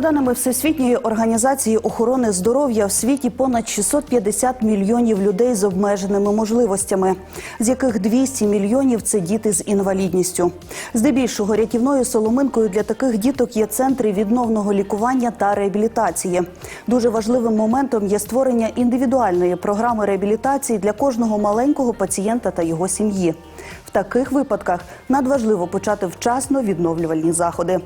Даними Всесвітньої організації охорони здоров'я, в світі понад 650 мільйонів людей з обмеженими можливостями, з яких 200 мільйонів це діти з інвалідністю. Здебільшого рятівною соломинкою для таких діток є центри відновного лікування та реабілітації. Дуже важливим моментом є створення індивідуальної програми реабілітації для кожного маленького пацієнта та його сім'ї. В таких випадках надважливо почати вчасно відновлювальні заходи.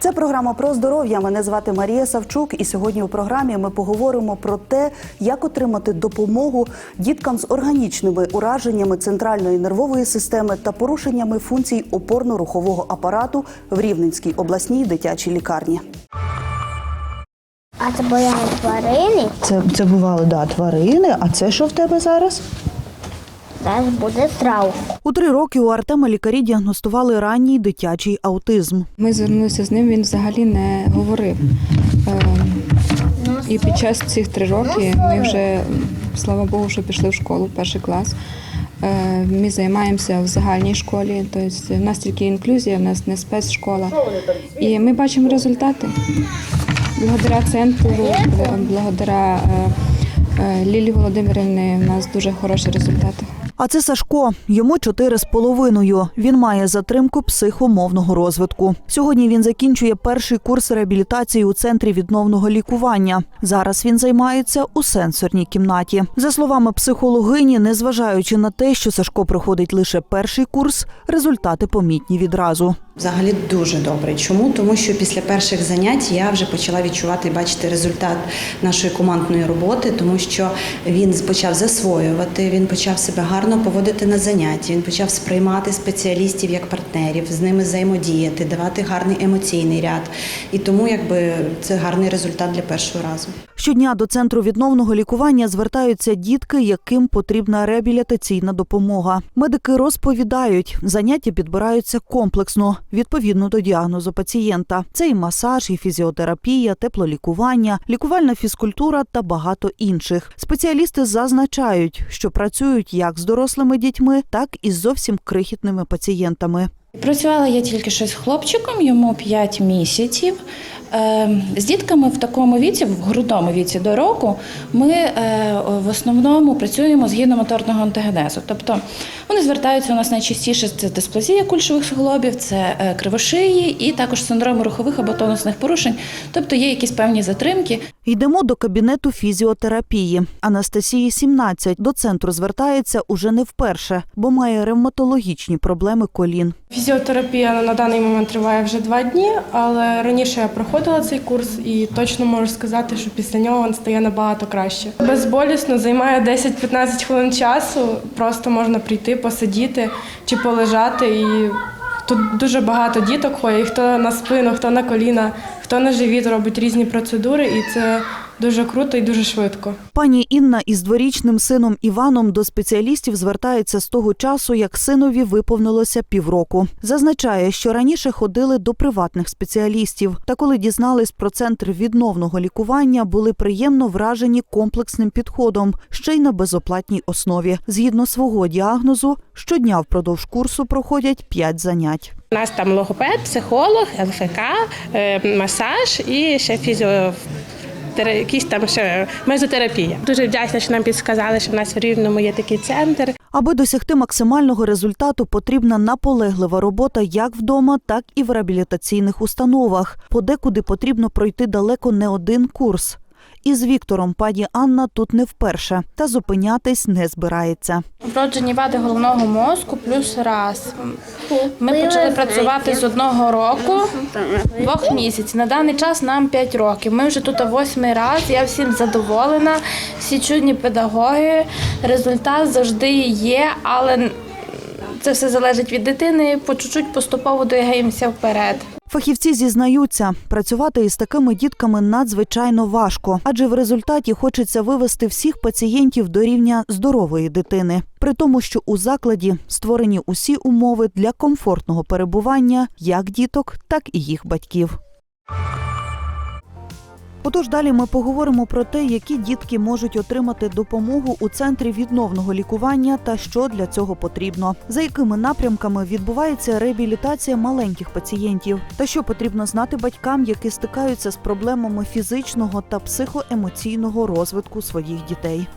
Це програма про здоров'я. Мене звати Марія Савчук, і сьогодні у програмі ми поговоримо про те, як отримати допомогу діткам з органічними ураженнями центральної нервової системи та порушеннями функцій опорно-рухового апарату в Рівненській обласній дитячій лікарні. А це були тварини. Це, це бували да, тварини. А це що в тебе зараз? Зараз буде страус. У три роки у Артема лікарі діагностували ранній дитячий аутизм. Ми звернулися з ним, він взагалі не говорив. Е, І під час цих три роки ми вже, слава Богу, що пішли в школу, в перший клас. Е, Ми займаємося в загальній школі, тобто в нас тільки інклюзія, в нас не спецшкола. І ми бачимо результати. Благодаря центру, благодаря е, е, Лілі Володимирівні, у нас дуже хороші результати. А це Сашко. Йому чотири з половиною. Він має затримку психомовного розвитку. Сьогодні він закінчує перший курс реабілітації у центрі відновного лікування. Зараз він займається у сенсорній кімнаті. За словами психологині, незважаючи на те, що Сашко проходить лише перший курс, результати помітні відразу. Взагалі дуже добре. Чому? Тому що після перших занять я вже почала відчувати і бачити результат нашої командної роботи, тому що він почав засвоювати, він почав себе гарно поводити на занятті, він почав сприймати спеціалістів як партнерів, з ними взаємодіяти, давати гарний емоційний ряд. І тому якби це гарний результат для першого разу. Щодня до центру відновного лікування звертаються дітки, яким потрібна реабілітаційна допомога. Медики розповідають, заняття підбираються комплексно відповідно до діагнозу пацієнта. Це і масаж, і фізіотерапія, теплолікування, лікувальна фізкультура та багато інших. Спеціалісти зазначають, що працюють як з дорослими дітьми, так і з зовсім крихітними пацієнтами. Працювала я тільки що з хлопчиком, йому 5 місяців. Е, З дітками в такому віці, в грудному віці до року, ми е, в основному працюємо з гідномоторного антогенезу. Тобто вони звертаються у нас найчастіше це дисплазія кульшових суглобів, це е, кривошиї і також синдром рухових або тонусних порушень. Тобто є якісь певні затримки. Йдемо до кабінету фізіотерапії. Анастасії 17 до центру звертається уже не вперше, бо має ревматологічні проблеми колін. Фізіотерапія на даний момент триває вже два дні, але раніше я проходила цей курс і точно можу сказати, що після нього він стає набагато краще. Безболісно займає 10-15 хвилин часу. Просто можна прийти, посидіти чи полежати. І тут дуже багато діток ходять, хто на спину, хто на коліна, хто на живіт робить різні процедури, і це дуже круто і дуже швидко. Пані Інна із дворічним сином Іваном до спеціалістів звертається з того часу, як синові виповнилося півроку. Зазначає, що раніше ходили до приватних спеціалістів, та коли дізнались про центр відновного лікування, були приємно вражені комплексним підходом, ще й на безоплатній основі. Згідно свого діагнозу, щодня впродовж курсу проходять 5 занять. У нас там логопед, психолог, ЛФК, е, масаж і ще фізіо. Якісь там ще мезотерапія. Дуже вдячна, що нам підсказали, що в нас в Рівному є такий центр. Аби досягти максимального результату, потрібна наполеглива робота як вдома, так і в реабілітаційних установах. Подекуди потрібно пройти далеко не один курс. І з Віктором пані Анна тут не вперше, та зупинятись не збирається. Вроджені вади головного мозку плюс раз. Ми почали працювати з одного року, двох місяців. На даний час нам 5 років. Ми вже тут восьмий раз. Я всім задоволена. Всі чудні педагоги. Результат завжди є, але це все залежить від дитини. По чуть-чуть поступово двигаємося вперед. Фахівці зізнаються, працювати із такими дітками надзвичайно важко, адже в результаті хочеться вивести всіх пацієнтів до рівня здорової дитини, при тому, що у закладі створені усі умови для комфортного перебування як діток, так і їх батьків. Отож, далі ми поговоримо про те, які дітки можуть отримати допомогу у центрі відновного лікування та що для цього потрібно, за якими напрямками відбувається реабілітація маленьких пацієнтів, та що потрібно знати батькам, які стикаються з проблемами фізичного та психоемоційного розвитку своїх дітей.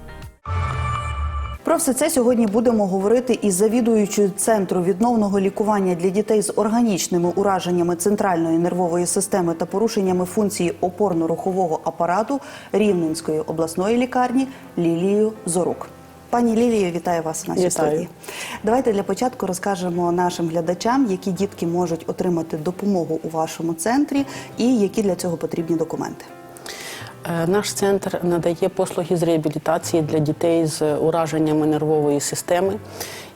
Про все це сьогодні будемо говорити із завідуючою центру відновного лікування для дітей з органічними ураженнями центральної нервової системи та порушеннями функції опорно-рухового апарату Рівненської обласної лікарні Лілією Зорук. Пані Лілію, вітаю вас в нашій студії. Давайте для початку розкажемо нашим глядачам, які дітки можуть отримати допомогу у вашому центрі і які для цього потрібні документи. Е, Наш центр надає послуги з реабілітації для дітей з ураженнями нервової системи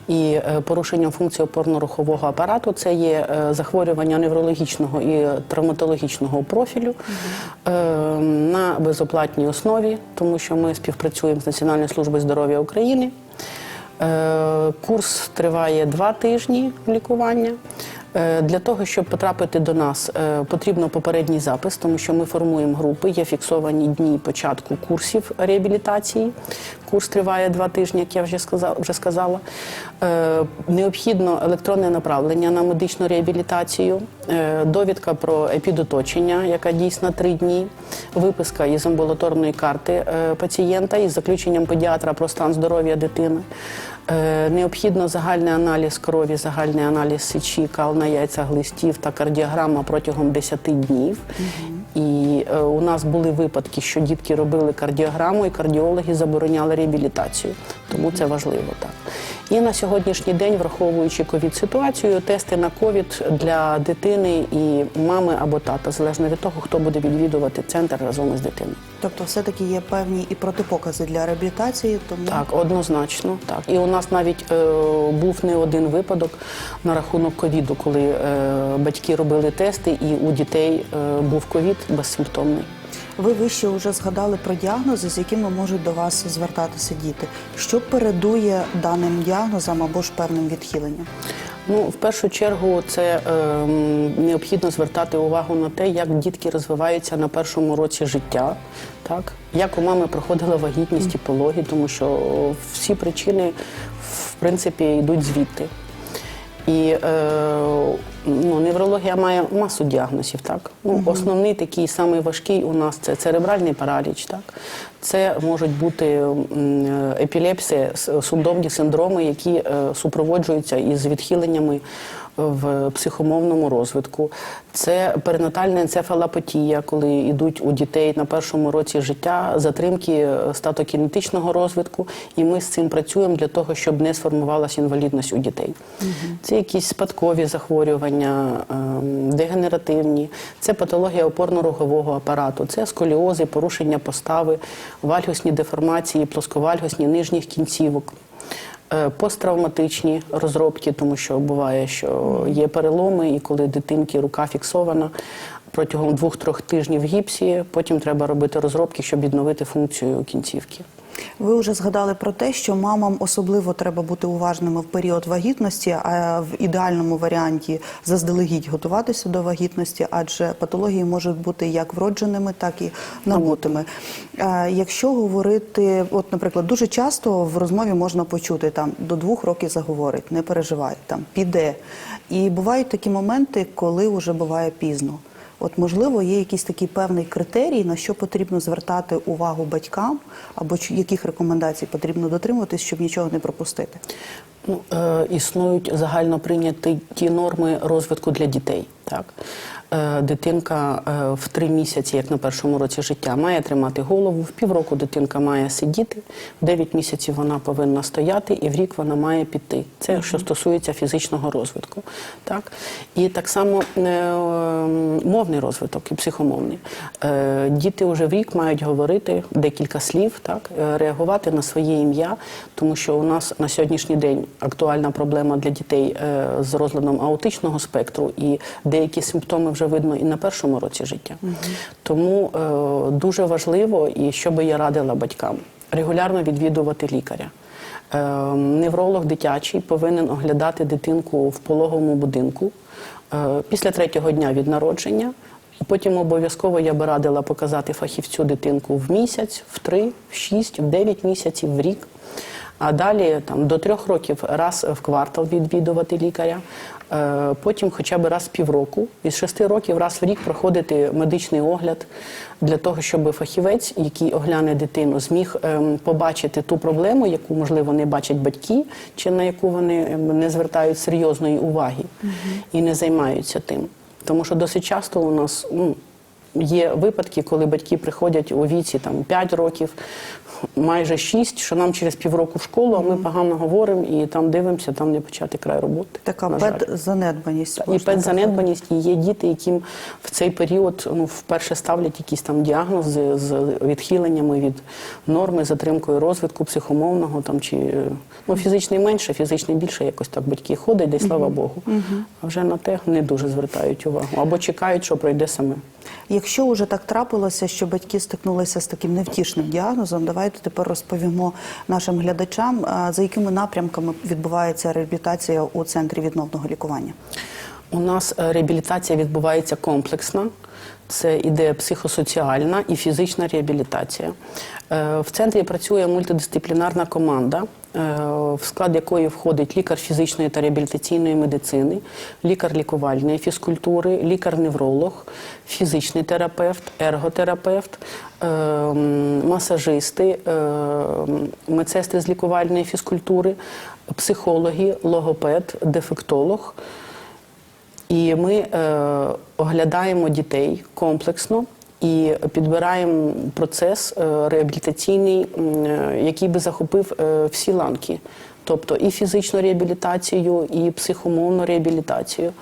і е, порушенням функції опорно-рухового апарату. Це є е, захворювання неврологічного і травматологічного профілю е, на безоплатній основі, тому що ми співпрацюємо з Національною службою здоров'я України. Курс триває два тижні лікування. Е, Для того, щоб потрапити до нас, е, потрібно попередній запис, тому що ми формуємо групи, є фіксовані дні початку курсів реабілітації. Курс триває два тижні, як я вже сказала. Е, Необхідно електронне направлення на медичну реабілітацію, е, довідка про епідоточення, яка дійсна три дні, виписка із амбулаторної карти е, пацієнта із заключенням педіатра про стан здоров'я дитини. Необхідно загальний аналіз крові, загальний аналіз сечі, кал на яйцях глистів та кардіограма протягом 10 днів. І е, у нас були випадки, що дітки робили кардіограму, і кардіологи забороняли реабілітацію. Тому це важливо так. І на сьогоднішній день, враховуючи ковід-ситуацію, тести на ковід для дитини і мами або тата, залежно від того, хто буде відвідувати центр разом із дитиною. Тобто, все-таки є певні і протипокази для реабілітації, тому Так, однозначно. Так. І у нас навіть е, був не один випадок на рахунок ковіду, коли е, батьки робили тести, і у дітей е, був ковід безсимптомний. ви вище вже згадали про діагнози, з якими можуть до вас звертатися діти. Що передує даним діагнозам або ж певним відхиленням? Ну, в першу чергу, це е, необхідно звертати увагу на те, як дітки розвиваються на першому році життя, так як у мами проходила вагітність і пологи, тому що всі причини в принципі йдуть звідти. І е, ну, неврологія має масу діагнозів. Так? Ну, Основний такий самий важкий у нас це церебральний параліч. Так? Це можуть бути епілепсія, судомні синдроми, які е, супроводжуються із відхиленнями в психомовному розвитку. Це перинатальна енцефалопатія, коли йдуть у дітей на першому році життя затримки е, статокінетичного розвитку, і ми з цим працюємо для того, щоб не сформувалася інвалідність у дітей. Це якісь спадкові захворювання, ем, дегенеративні, це патологія опорно-рухового апарату, це сколіози, порушення постави, вальгусні деформації, плосковальгусні нижніх кінцівок. Е, Посттравматичні розробки, тому що буває, що є переломи, і коли дитинки рука фіксована протягом двох-трьох тижнів гіпсі, потім треба робити розробки, щоб відновити функцію кінцівки. Ви вже згадали про те, що мамам особливо треба бути уважними в період вагітності, а в ідеальному варіанті заздалегідь готуватися до вагітності, адже патології можуть бути як вродженими, так і набутими. Якщо говорити, от, наприклад, дуже часто в розмові можна почути там до двох років заговорить, не переживай, там піде. І бувають такі моменти, коли вже буває пізно. От можливо, є якийсь такий певний критерій, на що потрібно звертати увагу батькам, або яких рекомендацій потрібно дотримуватись, щоб нічого не пропустити. Ну, е, існують загально прийняті ті норми розвитку для дітей. Так? Е, дитинка е, в три місяці, як на першому році життя, має тримати голову, в півроку дитинка має сидіти, в 9 місяців вона повинна стояти, і в рік вона має піти. Це що стосується фізичного розвитку. Так? І так само е, мовний розвиток і психомовний. Діти вже в рік мають говорити декілька слів, так? реагувати на своє ім'я, тому що у нас на сьогоднішній день актуальна проблема для дітей з розладом аутичного спектру, і деякі симптоми вже видно і на першому році життя. Тому е, дуже важливо, і що би я радила батькам, регулярно відвідувати лікаря. Е, Невролог дитячий повинен оглядати дитинку в пологовому будинку е, після третього дня від народження Потім обов'язково я би радила показати фахівцю дитинку в місяць, в три, в шість, в дев'ять місяців, в рік. А далі там до трьох років раз в квартал відвідувати лікаря, потім хоча б раз в півроку, із шести років раз в рік проходити медичний огляд для того, щоб фахівець, який огляне дитину, зміг ем, побачити ту проблему, яку можливо не бачать батьки, чи на яку вони ем, не звертають серйозної уваги і не займаються тим. Тому що досить часто у нас ну, є випадки, коли батьки приходять у віці там 5 років, майже 6, що нам через півроку в школу, а ми погано говоримо і там дивимося, там не почати край роботи. Така педзанедбаність. І педзанедбаність, і є діти, яким в цей період ну, вперше ставлять якісь там діагнози з відхиленнями від норми, затримкою розвитку психомовного там чи ну, фізичний менше, фізичний більше, якось так батьки ходять, де слава Богу. А вже на те не дуже звертають увагу. Або чекають, що пройде саме. Якщо вже так трапилося, що батьки стикнулися з таким невтішним діагнозом, давайте тепер розповімо нашим глядачам, за якими напрямками відбувається реабілітація у центрі відновного лікування. У нас е, реабілітація відбувається комплексна. Це іде психосоціальна і фізична реабілітація. Е, В центрі працює мультидисциплінарна команда, е, в склад якої входить лікар фізичної та реабілітаційної медицини, лікар лікувальної фізкультури, лікар-невролог, фізичний терапевт, ерготерапевт, е, м, масажисти, е, медсестри з лікувальної фізкультури, психологи, логопед, дефектолог. І ми е, оглядаємо дітей комплексно і підбираємо процес е, реабілітаційний, який би захопив всі ланки. Тобто і фізичну реабілітацію, і психомовну реабілітацію.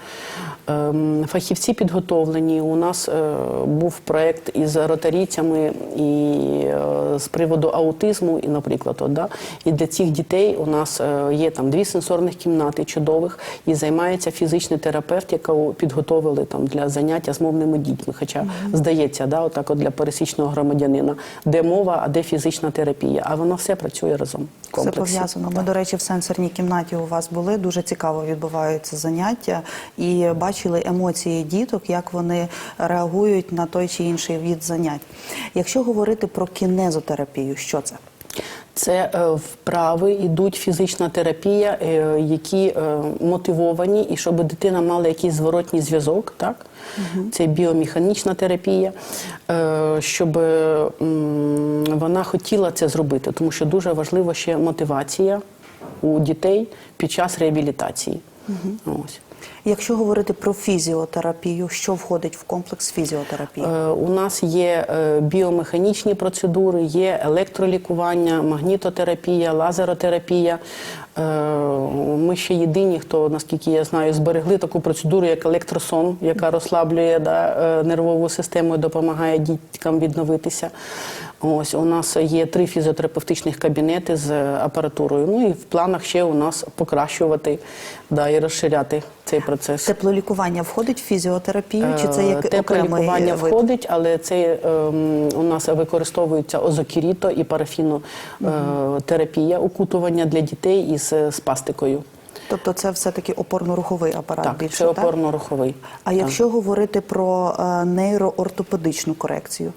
Ем, Фахівці підготовлені. У нас е, був проєкт із ротарійцями і е, з приводу аутизму, і, наприклад, от, да? і для цих дітей у нас е, є там дві сенсорних кімнати чудових, і займається фізичний терапевт, якого підготовили там для заняття з мовними дітьми. Хоча здається, да, отак от для пересічного громадянина, де мова, а де фізична терапія. А воно все працює разом. в Все пов'язано. Ми, до речі, в сенсорній кімнаті у вас були. Дуже цікаво відбуваються заняття і бачили емоції діток, як вони реагують на той чи інший від занять. Якщо говорити про кінезотерапію, що це? Це е, вправи, йдуть фізична терапія, е, які е, мотивовані, і щоб дитина мала якийсь зворотній зв'язок, так? Це біомеханічна терапія, щоб вона хотіла це зробити, тому що дуже важлива ще мотивація у дітей під час реабілітації. Ось. Якщо говорити про фізіотерапію, що входить в комплекс фізіотерапії? Е, У нас є е, біомеханічні процедури, є електролікування, магнітотерапія, лазеротерапія. Е, Ми ще єдині, хто, наскільки я знаю, зберегли таку процедуру, як електросон, яка розслаблює да, е, нервову систему і допомагає діткам відновитися. Ось у нас є три фізіотерапевтичних кабінети з апаратурою. Ну і в планах ще у нас покращувати да, і розширяти цей процес. Теплолікування входить в фізіотерапію, чи це як Е, Теплолікування вид? входить, але це ем, у нас використовується озокіріто і парафінотерапія, укутування для дітей із е, спастикою. Тобто це все-таки опорно-руховий апарат Так, більше, це так? опорно-руховий. А Так. якщо говорити про е, нейроортопедичну корекцію?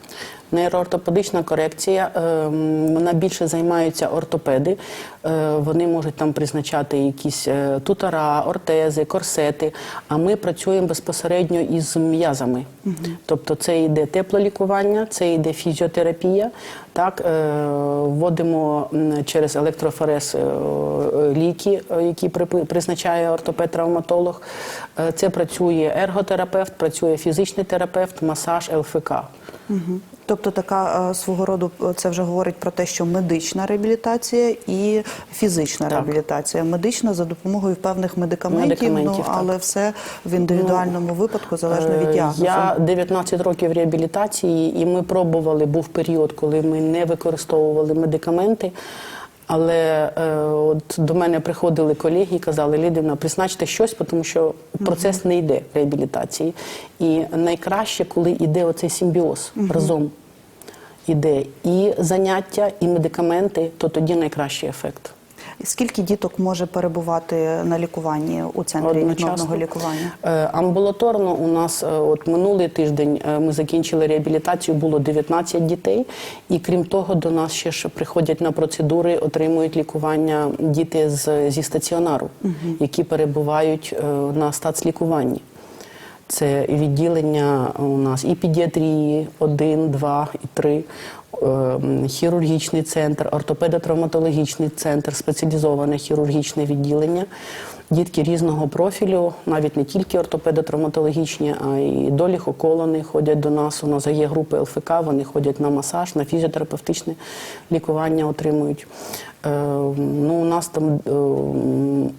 Нейроортопедична корекція, ем, вона більше займаються ортопеди. Е, Вони можуть там призначати якісь е, тутара, ортези, корсети. А ми працюємо безпосередньо із м'язами. Тобто це йде теплолікування, це йде фізіотерапія. Так, е, вводимо через електрофорез е, е, ліки, е, які призначає ортопед-травматолог. Е, Це працює ерготерапевт, працює фізичний терапевт, масаж, ЛФК. Угу. Тобто така е, свого роду е, це вже говорить про те, що медична реабілітація і фізична Так. реабілітація. Медична за допомогою певних медикаментів, Медикаментів, ну, так. але все в індивідуальному випадку залежно від Е, діагнозу. Я 19 років реабілітації, і ми пробували, був період, коли ми не використовували медикаменти. Але е, от до мене приходили колеги і казали, Лідівна, призначте щось, тому що процес не йде реабілітації. І найкраще, коли йде оцей симбіоз разом. Іде і заняття, і медикаменти, то тоді найкращий ефект. Скільки діток може перебувати на лікуванні у центрі відновного лікування? Е, Амбулаторно у нас е, от минулий тиждень е, ми закінчили реабілітацію, було 19 дітей. І крім того, до нас ще ж приходять на процедури, отримують лікування діти з, зі стаціонару, які перебувають на стацлікуванні. Це відділення у нас і педіатрії 1, 2 і 3, ем, хірургічний центр, ортопедо-травматологічний центр, спеціалізоване хірургічне відділення. Дітки різного профілю, навіть не тільки ортопедо-травматологічні, а й доліхоколони ходять до нас. У нас є групи ЛФК, вони ходять на масаж, на фізіотерапевтичне лікування отримують. Е, ну, у нас там ем,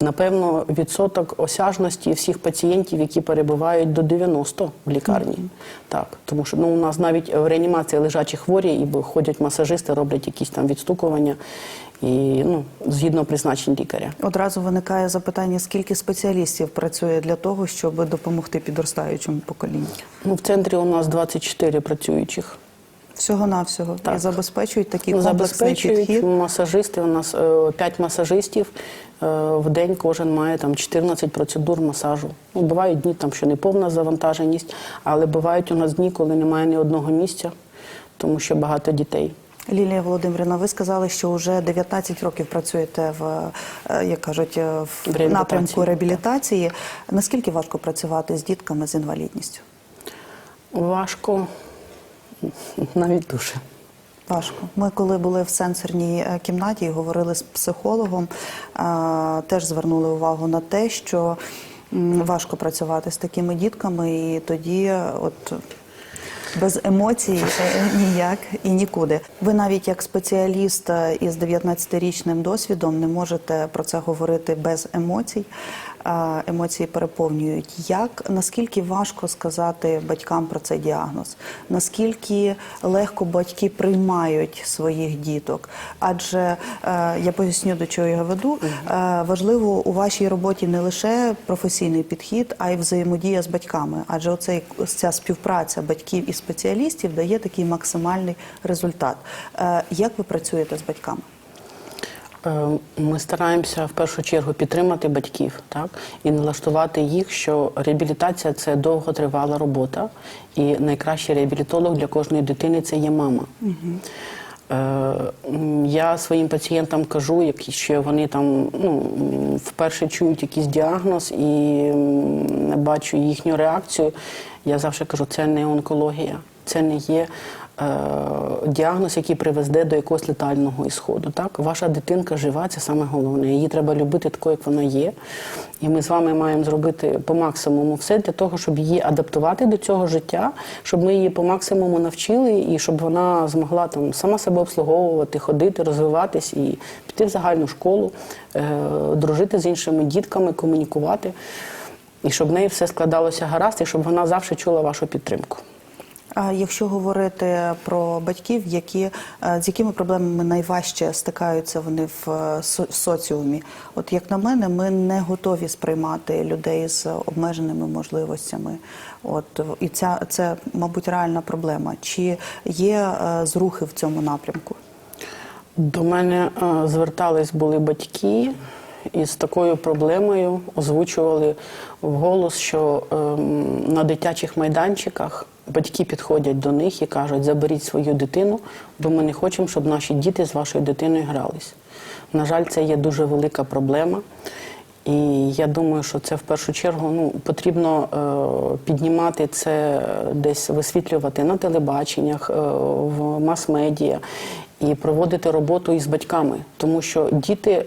Напевно, відсоток осяжності всіх пацієнтів, які перебувають до 90 в лікарні. Так, тому що ну, у нас навіть в реанімації лежачі хворі, і ходять масажисти, роблять якісь там відстукування, і ну, згідно призначень лікаря. Одразу виникає запитання, скільки спеціалістів працює для того, щоб допомогти підростаючому поколінню? Ну, в центрі у нас 24 працюючих. Всього-навсього. Так. І забезпечують такий Ну, комплексний Забезпечують підхід. масажисти. У нас 5 масажистів е, в день. Кожен має там 14 процедур масажу. Ну, бувають дні, там, що не повна завантаженість, але бувають у нас дні, коли немає ні одного місця, тому що багато дітей. Лілія Володимирівна, ви сказали, що вже 19 років працюєте в, е, як кажуть, е, в В реабілітації, напрямку реабілітації. Наскільки важко працювати з дітками з інвалідністю? Важко, навіть дуже. Важко. Ми, коли були в сенсорній е, кімнаті і говорили з психологом, е, теж звернули увагу на те, що важко працювати з такими дітками, і тоді, е, от без емоцій ніяк і нікуди. Ви навіть як спеціаліст із 19-річним досвідом не можете про це говорити без емоцій. Емоції переповнюють. Як наскільки важко сказати батькам про цей діагноз? Наскільки легко батьки приймають своїх діток? Адже е, я поясню, до чого я веду. Е, важливо у вашій роботі не лише професійний підхід, а й взаємодія з батьками. Адже оцей ця співпраця батьків і спеціалістів дає такий максимальний результат. Е, як ви працюєте з батьками? Е, Ми стараємося в першу чергу підтримати батьків, так і налаштувати їх, що реабілітація це довготривала робота, і найкращий реабілітолог для кожної дитини це є мама. М, Я своїм пацієнтам кажу, що вони там ну, вперше чують якийсь діагноз і бачу їхню реакцію. Я завжди кажу, це не онкологія, це не є діагноз, який приведе до якогось летального ісходу. Так, ваша дитинка жива, це саме головне. Її треба любити такою, як вона є. І ми з вами маємо зробити по максимуму все для того, щоб її адаптувати до цього життя, щоб ми її по максимуму навчили, і щоб вона змогла там сама себе обслуговувати, ходити, розвиватись і піти в загальну школу, е, дружити з іншими дітками, комунікувати. І щоб в неї все складалося гаразд, і щоб вона завжди чула вашу підтримку. Якщо говорити про батьків, які е, з якими проблемами найважче стикаються вони в е, в соціумі, от як на мене, ми не готові сприймати людей з обмеженими можливостями. От і ця це, мабуть, реальна проблема. Чи є е, зрухи в цьому напрямку? До мене е, звертались були батьки із такою проблемою, озвучували вголос, що ем, на дитячих майданчиках батьки підходять до них і кажуть, заберіть свою дитину, бо ми не хочемо, щоб наші діти з вашою дитиною грались. На жаль, це є дуже велика проблема. І я думаю, що це в першу чергу ну, потрібно е, піднімати це, десь висвітлювати на телебаченнях, е, в мас-медіа і проводити роботу із батьками, тому що діти е,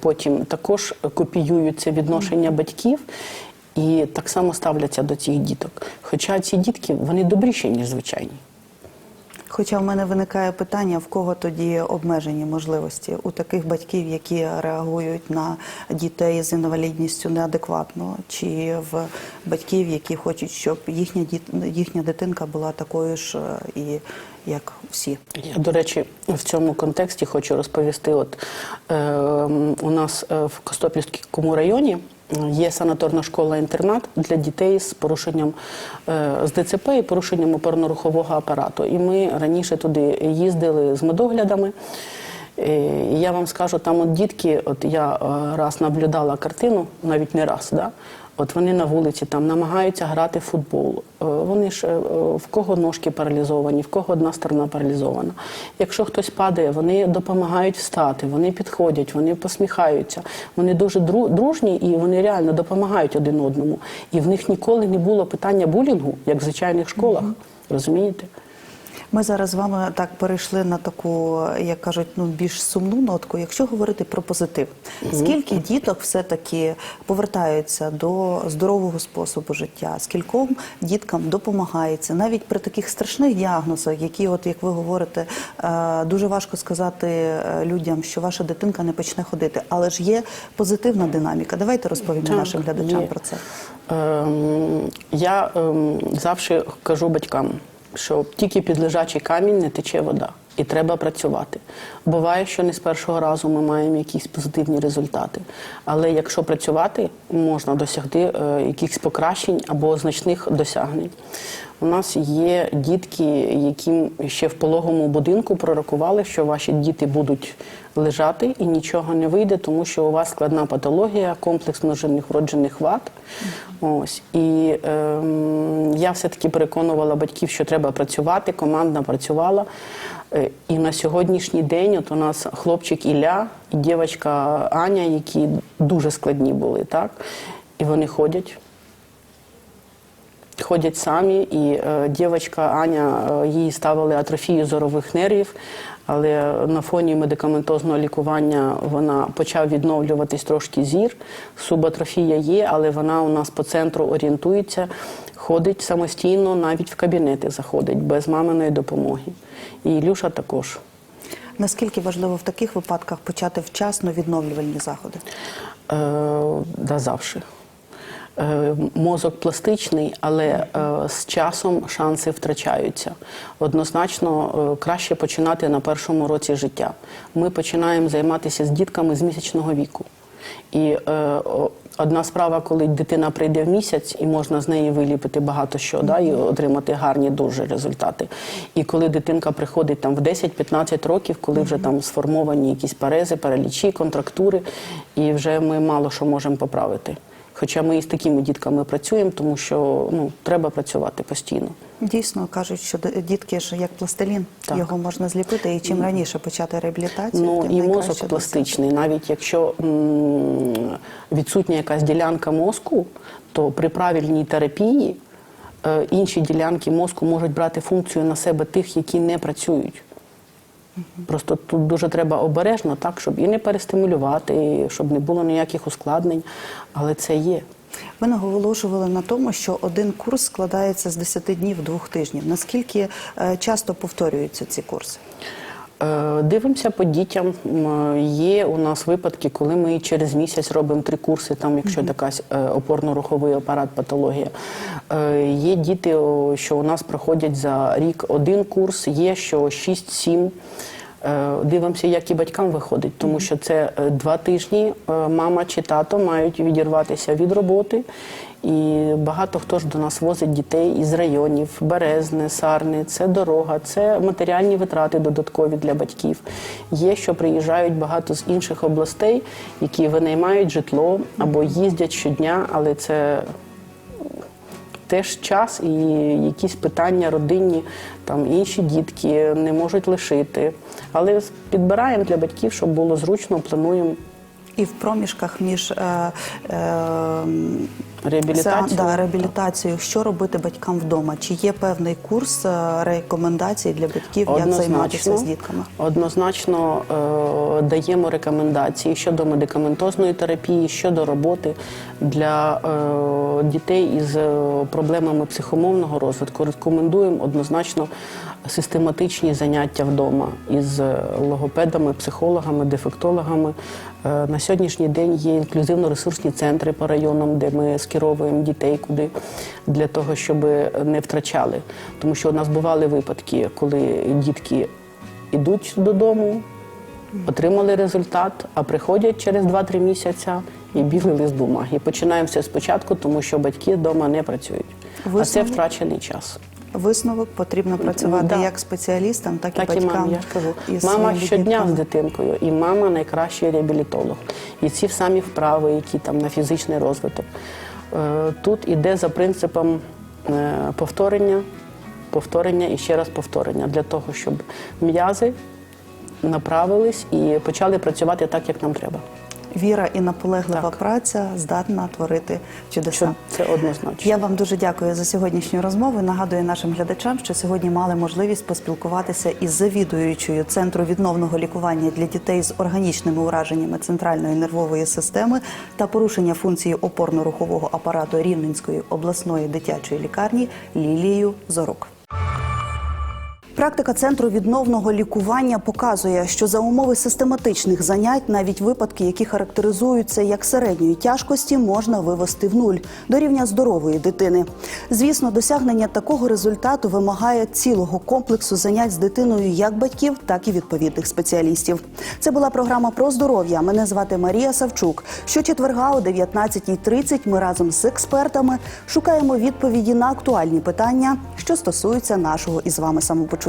потім також копіюють це відношення батьків. І так само ставляться до цих діток. Хоча ці дітки вони добріші, ніж звичайні. Хоча в мене виникає питання, в кого тоді обмежені можливості у таких батьків, які реагують на дітей з інвалідністю неадекватно, чи в батьків, які хочуть, щоб їхня діт... їхня дитинка була такою ж е, і як всі. Я, до речі, в цьому контексті хочу розповісти. От е, у нас е, в Костопільському районі є санаторна школа-інтернат для дітей з порушенням е, з ДЦП і порушенням опорно-рухового апарату. І ми раніше туди їздили з медоглядами. Е, Я вам скажу, там от дітки, от я е, раз наблюдала картину, навіть не раз, да? От вони на вулиці там намагаються грати в футбол. Е, Вони ж е, в кого ножки паралізовані, в кого одна сторона паралізована. Якщо хтось падає, вони допомагають встати, вони підходять, вони посміхаються. Вони дуже дружні і вони реально допомагають один одному. І в них ніколи не було питання булінгу, як в звичайних школах. Розумієте? Ми зараз з вами так перейшли на таку, як кажуть, ну більш сумну нотку. Якщо говорити про позитив, скільки діток все-таки повертаються до здорового способу життя? Скільком діткам допомагається навіть при таких страшних діагнозах, які, от як ви говорите, е, дуже важко сказати е, людям, що ваша дитинка не почне ходити, але ж є позитивна динаміка. Давайте розповімо Так, нашим глядачам є. про це. Ем, я ем, завжди кажу батькам, що тільки під лежачий камінь не тече вода. І треба працювати. Буває, що не з першого разу ми маємо якісь позитивні результати. Але якщо працювати, можна досягти е, якихось покращень або значних досягнень. У нас є дітки, яким ще в пологовому будинку пророкували, що ваші діти будуть лежати і нічого не вийде, тому що у вас складна патологія, комплекс множинних вроджених вад. Ось і ем, я все-таки переконувала батьків, що треба працювати. Команда працювала. Е, І на сьогоднішній день от у нас хлопчик Ілля і дівчинка Аня, які дуже складні були, так? І вони ходять. Ходять самі, і е, дівчинка Аня е, їй ставили атрофію зорових нервів, але на фоні медикаментозного лікування вона почав відновлюватись трошки зір. Субатрофія є, але вона у нас по центру орієнтується, ходить самостійно, навіть в кабінети заходить без маминої допомоги. І Ілюша також. Наскільки важливо в таких випадках почати вчасно відновлювальні заходи? Е, да, завжди. Е, Мозок пластичний, але е, з часом шанси втрачаються. Однозначно е, краще починати на першому році життя. Ми починаємо займатися з дітками з місячного віку. І е, одна справа, коли дитина прийде в місяць, і можна з неї виліпити багато що, да, і отримати гарні дуже результати. І коли дитинка приходить там в 10-15 років, коли вже там сформовані якісь парези, паралічі, контрактури, і вже ми мало що можемо поправити. Хоча ми і з такими дітками працюємо, тому що ну, треба працювати постійно. Дійсно кажуть, що дітки ж як пластилін, Так. його можна зліпити, і чим раніше почати реабілітацію, Ну тим і мозок пластичний. Навіть якщо м, відсутня якась ділянка мозку, то при правильній терапії е, інші ділянки мозку можуть брати функцію на себе тих, які не працюють. Просто тут дуже треба обережно, так, щоб і не перестимулювати, і щоб не було ніяких ускладнень, але це є. Ви наголошували на тому, що один курс складається з 10 днів двох тижнів. Наскільки е, часто повторюються ці курси? Е, Дивимося по дітям. Є у нас випадки, коли ми через місяць робимо три курси, там, якщо якась е, опорно-руховий апарат, патологія. Е, Є діти, що у нас проходять за рік один курс, є що 6-7. Е, Дивимося, як і батькам виходить, тому що це е, два тижні е, мама чи тато мають відірватися від роботи. І багато хто ж до нас возить дітей із районів, Березне, Сарни, це дорога, це матеріальні витрати додаткові для батьків. Є, що приїжджають багато з інших областей, які винаймають житло або їздять щодня, але це теж час і якісь питання родинні, там інші дітки не можуть лишити. Але підбираємо для батьків, щоб було зручно, плануємо І в проміжках між е, е, реабілітацію. Да, реабілітацією. Що робити батькам вдома? Чи є певний курс е, рекомендацій для батьків, як займатися з дітками? Однозначно е, даємо рекомендації щодо медикаментозної терапії, щодо роботи для е, дітей із е, проблемами психомовного розвитку. Рекомендуємо однозначно систематичні заняття вдома із логопедами, психологами, дефектологами. Е, На сьогоднішній день є інклюзивно-ресурсні центри по районам, де ми скеровуємо дітей куди для того, щоб не втрачали. Тому що у нас бували випадки, коли дітки йдуть додому, отримали результат, а приходять через 2-3 місяці і білий лист бумаги. Починаємо все спочатку, тому що батьки вдома не працюють. А це втрачений час. Висновок потрібно працювати Да. як спеціалістам, так, Так і і батькам. мама, я кажу. із Мама щодня з дитинкою, і мама найкращий реабілітолог. І ці самі вправи, які там на фізичний розвиток. Е, Тут іде за принципом е, повторення, повторення і ще раз повторення для того, щоб м'язи направились і почали працювати так, як нам треба. Віра і наполеглива Так. праця здатна творити чудеса. Що це однозначно. Я вам дуже дякую за сьогоднішню розмову. Нагадую нашим глядачам, що сьогодні мали можливість поспілкуватися із завідуючою центру відновного лікування для дітей з органічними ураженнями центральної нервової системи та порушення функції опорно-рухового апарату Рівненської обласної дитячої лікарні Лілією Зорук. Практика центру відновного лікування показує, що за умови систематичних занять навіть випадки, які характеризуються як середньої тяжкості, можна вивести в нуль до рівня здорової дитини. Звісно, досягнення такого результату вимагає цілого комплексу занять з дитиною як батьків, так і відповідних спеціалістів. Це була програма про здоров'я. Мене звати Марія Савчук. Щочетверга о 19.30 ми разом з експертами шукаємо відповіді на актуальні питання, що стосуються нашого із вами самопочуття.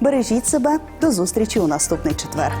Бережіть себе до зустрічі у наступний четвер.